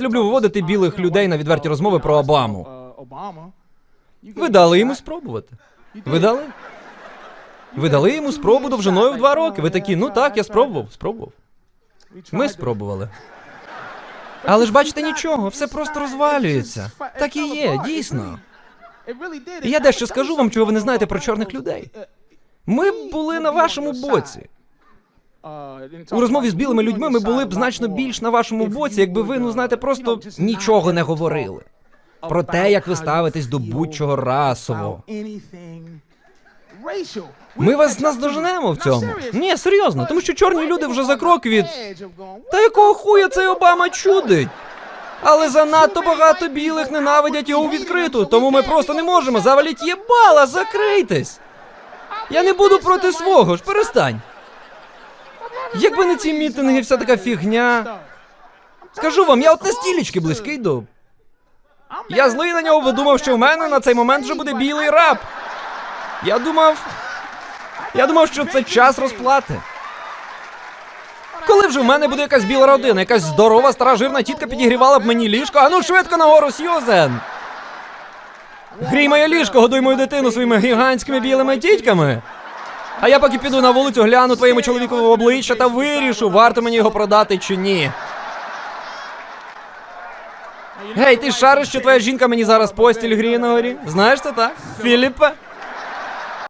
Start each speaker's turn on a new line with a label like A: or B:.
A: люблю виводити білих людей на відверті розмови про Обаму. Ви дали йому спробувати. Ви дали? Ви дали йому спробу довжиною в два роки. Ви такі, ну так, я спробував, спробував. Ми спробували. Але ж бачите нічого, все просто розвалюється. Так і є, дійсно. І я дещо скажу вам, чого ви не знаєте про чорних людей. Ми були на вашому боці. У розмові з білими людьми ми були б значно більш на вашому боці, якби ви, ну знаєте, просто нічого не говорили. Про те, як ви ставитесь до будь-чого расово. Ми вас наздоженемо в цьому. Ні, серйозно, тому що чорні люди вже за крок від. Та якого хуя цей Обама чудить? Але занадто багато білих ненавидять його відкрито, тому ми просто не можемо. Заваліть єбала, закрийтесь. Я не буду проти свого ж, перестань. Якби не ці мітинги, вся така фігня. Скажу вам, я от настілечки близький до. Я злий на нього, бо думав, що в мене на цей момент вже буде білий раб. Я думав. Я думав, що це час розплати. Коли вже в мене буде якась біла родина, якась здорова стара жирна тітка підігрівала б мені ліжко, а ну швидко нагору, Сьюзен! Грій моє ліжко, годуй мою дитину своїми гігантськими білими тітьками. А я поки піду на вулицю, гляну твоєму чоловікові в обличчя та вирішу, варто мені його продати чи ні. Гей, ти шариш, що твоя жінка мені зараз постіль гріє на? Знаєш це так? Філіппе?